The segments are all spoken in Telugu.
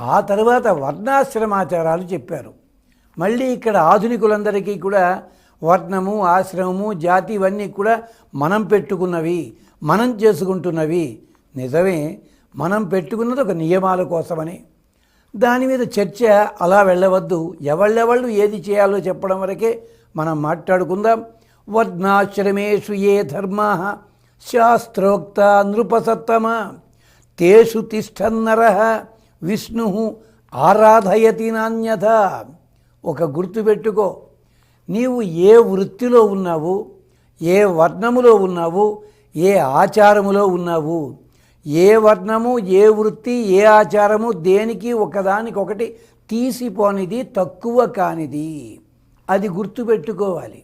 ఆ తర్వాత వర్ణాశ్రమాచారాలు చెప్పారు. మళ్ళీ ఇక్కడ ఆధునికులందరికీ కూడా వర్ణము ఆశ్రమము జాతి ఇవన్నీ కూడా మనం పెట్టుకున్నవి మనం చేసుకుంటున్నవి. నిజమే మనం పెట్టుకున్నది ఒక నియమాల కోసమని. దాని మీద చర్చ అలా వెళ్ళవద్దు. ఎవళ్ళెవళ్ళు ఏది చేయాలో చెప్పడం వరకే మనం మాట్లాడుకుందాం. వర్ణాశ్రమేషు ఏ ధర్మ శాస్త్రోక్త నృపసత్తమ. తేషు తిష్టన్నర. విష్ణు ఆరాధయతి నాణ్యత ఒక గుర్తు పెట్టుకో. నీవు ఏ వృత్తిలో ఉన్నావు ఏ వర్ణములో ఉన్నావు ఏ ఆచారములో ఉన్నావు? ఏ వర్ణము ఏ వృత్తి ఏ ఆచారము దేనికి ఒకదానికొకటి తీసిపోనిది తక్కువ కానిది? అది గుర్తుపెట్టుకోవాలి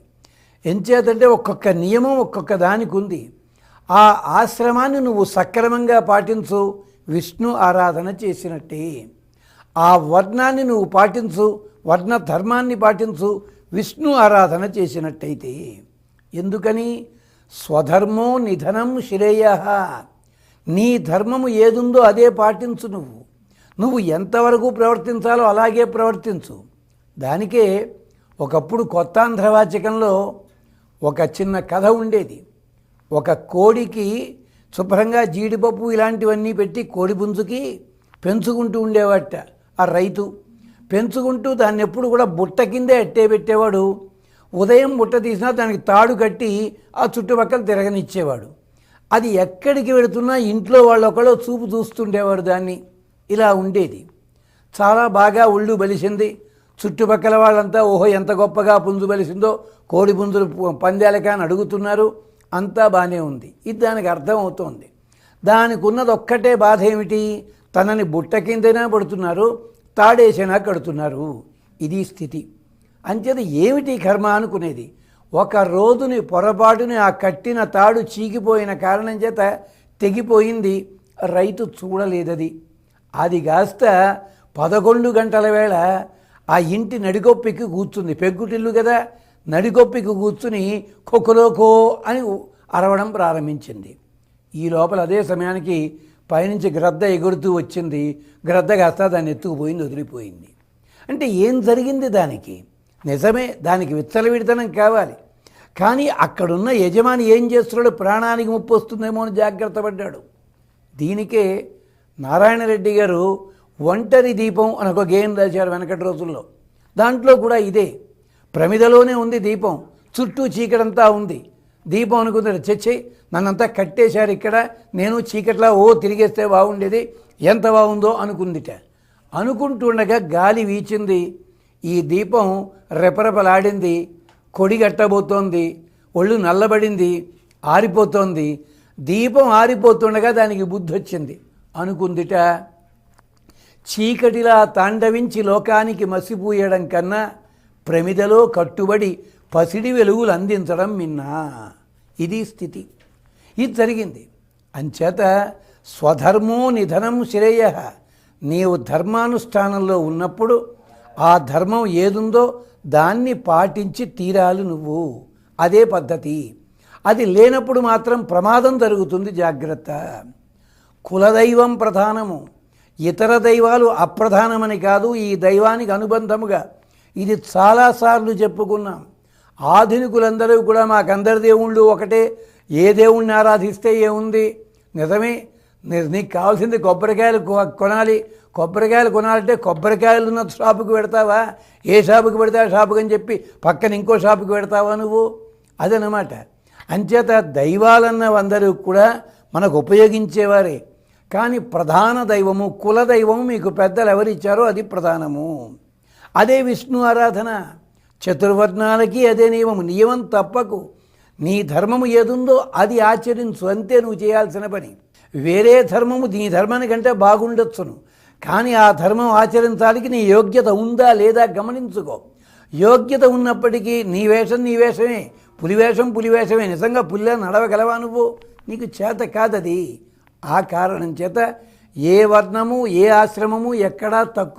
ఎంచేతంటే ఒక్కొక్క నియమం ఒక్కొక్క దానికి ఉంది ఆ ఆశ్రమాన్ని నువ్వు సక్రమంగా పాటించు. విష్ణు ఆరాధన చేసినట్టే. ఆ వర్ణాన్ని నువ్వు పాటించు వర్ణ ధర్మాన్ని పాటించు విష్ణు ఆరాధన చేసినట్టయితే. ఎందుకని? స్వధర్మో నిధనం శ్రేయ. నీ ధర్మము ఏదుందో అదే పాటించు నువ్వు. నువ్వు ఎంతవరకు ప్రవర్తించాలో అలాగే ప్రవర్తించు. దానికే ఒకప్పుడు కొత్త ఆంధ్రవాచకంలో ఒక చిన్న కథ ఉండేది. ఒక కోడికి శుభ్రంగా జీడిపప్పు ఇలాంటివన్నీ పెట్టి కోడి పుంజుకి పెంచుకుంటూ ఉండేవాట ఆ రైతు. పెంచుకుంటూ దాన్ని ఎప్పుడు కూడా బుట్ట కిందే అట్టే పెట్టేవాడు. ఉదయం బుట్ట తీసినా దానికి తాడు కట్టి ఆ చుట్టుపక్కల తిరగనిచ్చేవాడు. అది ఎక్కడికి వెళుతున్నా ఇంట్లో వాళ్ళొకళ్ళు చూపు చూస్తుండేవాడు దాన్ని. ఇలా ఉండేది. చాలా బాగా ఒళ్ళు బలిసింది. చుట్టుపక్కల వాళ్ళంతా ఓహో ఎంత గొప్పగా పుంజు బలిసిందో కోడి పుంజులు పందేలకా అని అడుగుతున్నారు. అంతా బాగానే ఉంది. ఇది దానికి అర్థం అవుతోంది దానికి ఉన్నది ఒక్కటే బాధ ఏమిటి? తనని బుట్ట కిందైనా పడుతున్నారు తాడేసినా కడుతున్నారు. ఇది స్థితి. అంచేత ఏమిటి కర్మ అనుకునేది? ఒక రోజుని పొరపాటుని ఆ కట్టిన తాడు చీకిపోయిన కారణం చేత తెగిపోయింది. రైతు చూడలేదది. అది కాస్త పదకొండు గంటల వేళ ఆ ఇంటి నడికొప్పికి కూర్చుంది. పెగ్గుటిల్లు కదా? నడికొప్పికి కూర్చుని కొక్కలోకో అని అరవడం ప్రారంభించింది. ఈ లోపల అదే సమయానికి పైనుంచి గ్రద్ద ఎగురుతూ వచ్చింది. గ్రద్ద కాస్త దాన్ని ఎత్తుకుపోయింది వదిలిపోయింది. అంటే ఏం జరిగింది దానికి? నిజమే దానికి విచ్చలవిడితనం కావాలి. కానీ అక్కడున్న యజమాని ఏం చేస్తున్నాడు? ప్రాణానికి ముప్పు వస్తుందేమో అని జాగ్రత్త పడ్డాడు. దీనికే నారాయణ రెడ్డి గారు ఒంటరి దీపం అని ఒక గేయం రాశారు వెనకటి రోజుల్లో. దాంట్లో కూడా ఇదే. ప్రమిదలోనే ఉంది దీపం. చుట్టూ చీకటంతా ఉంది. దీపం అనుకుంటారు చచ్చి నన్నంతా కట్టేశారు ఇక్కడ. నేను చీకట్లా ఓ తిరిగేస్తే బాగుండేది. ఎంత బాగుందో అనుకుందిట. అనుకుంటుండగా గాలి వీచింది. ఈ దీపం రెపరెపలాడింది. కొడిగట్టబోతోంది ఒళ్ళు నల్లబడింది. ఆరిపోతోంది. దీపం ఆరిపోతుండగా దానికి బుద్ధి వచ్చింది. అనుకుందిట చీకటిలా తాండవించి లోకానికి మసిపోయడం కన్నా ప్రమిదలో కట్టుబడి పసిడి వెలుగులు అందించడం మిన్నా ఇది స్థితి. ఇది జరిగింది. అంచేత స్వధర్మో నిధనం శ్రేయ. నీవు ధర్మానుష్ఠానంలో ఉన్నప్పుడు ఆ ధర్మం ఏదుందో దాన్ని పాటించి తీరాలి నువ్వు. అదే పద్ధతి. అది లేనప్పుడు మాత్రం ప్రమాదం జరుగుతుంది జాగ్రత్త. కులదైవం ప్రధానము. ఇతర దైవాలు అప్రధానమని కాదు ఈ దైవానికి అనుబంధముగా. ఇది చాలాసార్లు చెప్పుకున్నాం. ఆధునికులందరూ కూడా మాకందరి దేవుళ్ళు ఒకటే. ఏ దేవుణ్ణి ఆరాధిస్తే ఏముంది? నిజమే. నీకు కావాల్సింది కొబ్బరికాయలు కొ- కొనాలి. కొబ్బరికాయలు కొనాలంటే కొబ్బరికాయలు ఉన్న షాపుకి పెడతావా? ఏ షాపుకి పెడితే షాపుకి అని చెప్పి పక్కన ఇంకో షాపుకి పెడతావా నువ్వు? అదనమాట అంచేత దైవాలన్నవందరూ కూడా మనకు ఉపయోగించేవారే. కానీ ప్రధాన దైవము కుల దైవము మీకు పెద్దలు ఎవరిచ్చారో అది ప్రధానము. అదే విష్ణు ఆరాధన. చతుర్వర్ణాలకి అదే నియమము. నియమం తప్పకు. నీ ధర్మము ఏదుందో అది ఆచరించు. అంతే నువ్వు చేయాల్సిన పని. వేరే ధర్మము నీ ధర్మానికంటే బాగుండొచ్చును. కానీ ఆ ధర్మం ఆచరించడానికి నీ యోగ్యత ఉందా లేదా గమనించుకో. యోగ్యత ఉన్నప్పటికీ నీ వేషం నీ వేషమే. పులి వేషం పులి వేషమే. నిజంగా పులిలా నడవగలవా నువ్వు? నీకు చేత కాదది. ఆ కారణం చేత ఏ వర్ణము ఏ ఆశ్రమము ఎక్కడా తక్కువ